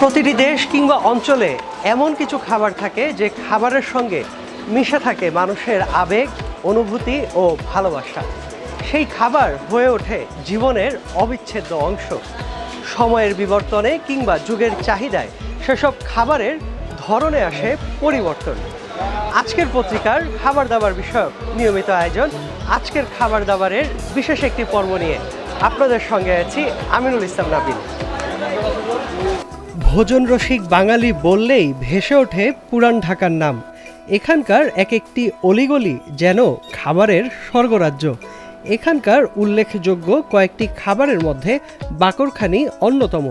প্রতিটি দেশ কিংবা অঞ্চলে এমন কিছু খাবার থাকে যে খাবারের সঙ্গে মিশে থাকে মানুষের আবেগ, অনুভূতি ও ভালোবাসা। সেই খাবার হয়ে ওঠে জীবনের অবিচ্ছেদ্য অংশ। সময়ের বিবর্তনে কিংবা যুগের চাহিদায় সেসব খাবারের ধরনে আসে পরিবর্তন। আজকের পত্রিকার খাবার দাবার বিষয়ক নিয়মিত আয়োজন আজকের খাবার দাবারের বিশেষ একটি পর্ব নিয়ে। আপনাদের সঙ্গে আছি আমিনুল ইসলাম নাবিল। ভোজন রসিক বাঙালি বললেই ভেসে ওঠে পুরান ঢাকার নাম। এখানকার এক একটি অলিগলি যেন খাবারের স্বর্গরাজ্য। এখানকার উল্লেখযোগ্য কয়েকটি খাবারের মধ্যে বাকরখানি অন্যতম।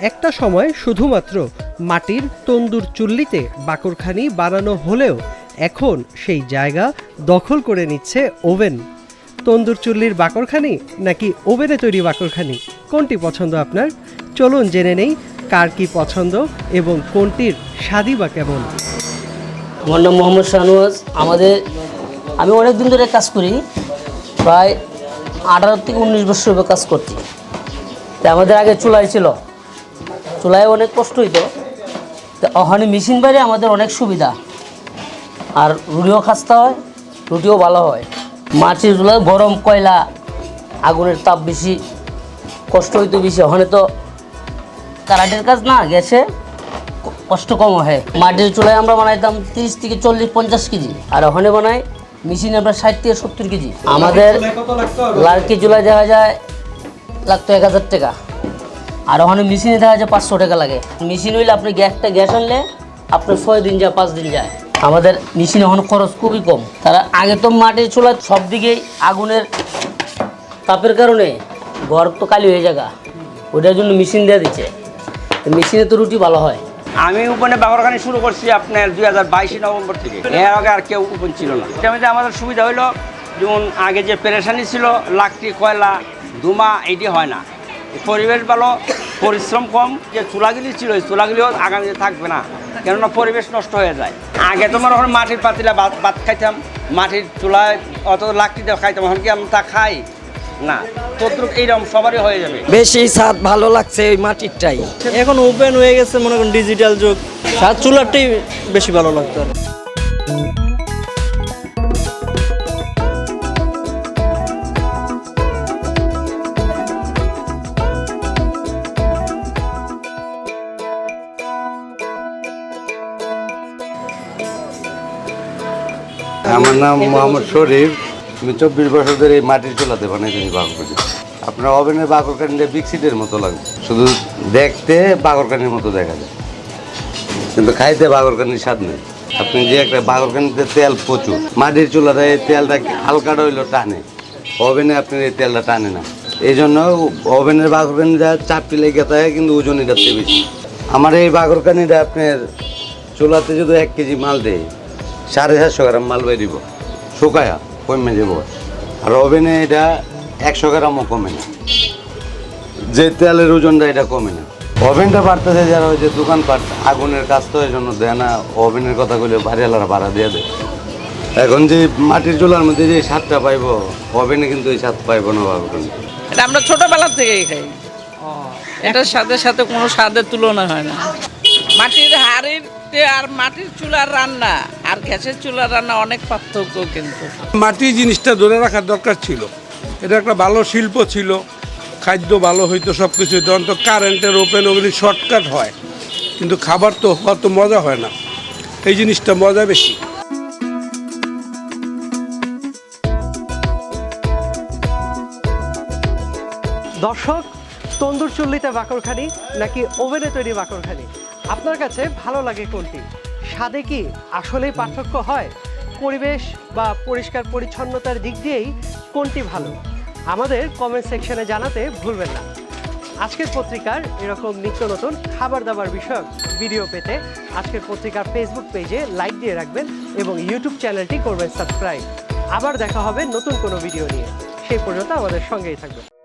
একটা সময় শুধুমাত্র মাটির তন্দুর চুল্লিতে বাকরখানি বানানো হলেও এখন সেই জায়গা দখল করে নিচ্ছে ওভেন। তন্দুর চুল্লির বাকরখানি নাকি ওভেনে তৈরি বাকরখানি? কোনটি পছন্দ আপনার? চলুন জেনে নেই কার কি পছন্দ এবং কোনটির স্বাদই বা কেমন? আমার নাম মোহাম্মদ শাহনওয়াজ। আমাদের আমি অনেক দিন ধরে কাজ করি। প্রায় আঠারো থেকে উনিশ বছর কাজ করছি। তা আমাদের আগে চুলাই ছিল। চুলায় অনেক কষ্ট হইতো। তা ওখানে মেশিন বাইরে আমাদের অনেক সুবিধা। আর রুটিও খাস্তা হয়, রুটিও ভালো হয়। মাটির চুলায় গরম কয়লা, আগুনের তাপ বেশি, কষ্ট হইতো বেশি। ওখানে তো কারাটের কাজ না গেছে কষ্ট কম হয়। মাটির চুলায় আমরা বানাইতাম তিরিশ থেকে চল্লিশ পঞ্চাশ কেজি আর ওখানে বানাই মেশিনে আমরা ষাট থেকে সত্তর কেজি। আমাদের লাড়কি চুলায় দেখা যায় লাগতো এক হাজার টাকা। আর ওখানে মেশিনে দেখা যায় পাঁচশো টাকা লাগে। মেশিন হইলে আপনি গ্যাসটা গ্যাস আনলে আপনার ছয় দিন যায় পাঁচ দিন যায়। আমাদের মেশিনে ওখানে খরচ খুবই কম। তারা আগে তো মাটির চুলা সব দিকেই আগুনের তাপের কারণে ঘর তো কালি হয়ে জায়গা ওটার জন্য মেশিন দেওয়া দিচ্ছে। মেশিনে তো রুটি ভালো হয়। আমি উপনে বাগরখানি শুরু করছি আপনার দুই হাজার বাইশে নভেম্বর থেকে। এর আগে আর কেউ উপন ছিল না। মধ্যে আমাদের সুবিধা হলো যেমন আগে যে পেরেশানি ছিল, লাকড়ি, কয়লা ধুমা এটি হয় না। পরিবেশ ভালো, পরিশ্রম কম, যে চুলাগুলি ছিল ওই চুলাগুলিও আগামীতে থাকবে না, কেননা পরিবেশ নষ্ট হয়ে যায়। আগে তো মনে হয় মাটির পাতিলা ভাত খাইতাম, মাটির চুলায় অত লাকড়ি দেওয়া খাইতাম, এখন কি আমরা তা খাই? না তদ্রুপ এইরকম সবারই হয়ে যাবে। বেশি স্বাদ ভালো লাগছে ওই মাটিরটাই। এখন ওপেন হয়ে গেছে মনে করেন ডিজিটাল যুগ। সাত চুলারটাই বেশি ভালো লাগতো আমার নাম মোহাম্মদ শরীফ। আমি চব্বিশ বছর ধরে এই মাটির চুলাতে বানাইছি বাঘর করি আপনার ওভেনের বাঘর কানিটা বিক্সিটের মতো লাগে। শুধু দেখতে বাঘর কানির মতো দেখা যায়। কিন্তু খাইতে বাঘর কানির স্বাদ নেই। আপনি যে একটা বাঘর কানিতে তেল প্রচুর, মাটির চুলাতে এই তেলটা হালকাটা হইল টানে। ওভেনে আপনি এই তেলটা টানে না। এই জন্য ওভেনের বাঘর কানিটা চাপটি লেগে থাকে, কিন্তু ওজন এটার বেশি। আমার এই বাঘর কানিটা আপনার চুলাতে যদি এক কেজি মাল দেয়, সাড়ে সাতশো গ্রাম মাল বেরিব। শুকায়া। কমে যাব আর ওভেনে এটা একশো গ্রামও কমে না। যে তেলের ওজনটা এটা কমে না। ওভেনটা বাড়তেছে যারা ওই যে দোকানপাট আগুনের কাজ তো এই জন্য দেয় না। ওভেনের কথা বলে বাড়িওয়ালারা ভাড়া দিয়ে দেয়। এখন যে মাটির চুলার মধ্যে যে স্বাদটা পাইবো ওভেনে কিন্তু এই স্বাদ পাইব না ভাবে কিন্তু। এটা আমরা ছোটবেলা থেকেই খাই। এটার সাথে সাথে কোনো স্বাদের তুলনা হয় না। মাটির হাড়ির আর মাটির চুলার রান্না আর গ্যাসের চুলার রান্না অনেক পার্থক্য কিন্তু। মাটি জিনিসটা ধরে রাখার দরকার ছিল। এটা একটা ভালো শিল্প ছিল। খাদ্য ভালো হইতো সব কিছু হইতো। অন্তত কারেন্টের ওপেন ওগুলি শর্টকাট হয়। কিন্তু খাবার তো অত মজা হয় না। এই জিনিসটা মজা বেশি। দর্শক তন্দুর চুল্লিতে বাকরখানি নাকি ওভেনে তৈরি বাকরখানি? আপনার কাছে ভালো লাগে কোনটি? স্বাদে কি আসলেই পার্থক্য হয়? পরিবেশ বা পরিষ্কার পরিচ্ছন্নতার দিক দিয়েই কোনটি ভালো? আমাদের কমেন্ট সেকশনে জানাতে ভুলবেন না। আজকের পত্রিকার এরকম নিত্য নতুন খাবার দাবার বিষয়ক ভিডিও পেতে আজকের পত্রিকার ফেসবুক পেজে লাইক দিয়ে রাখবেন এবং ইউটিউব চ্যানেলটি করবেন সাবস্ক্রাইব আবার দেখা হবে নতুন কোনো ভিডিও নিয়ে। সেই পর্যন্ত আমাদের সঙ্গেই থাকবেন।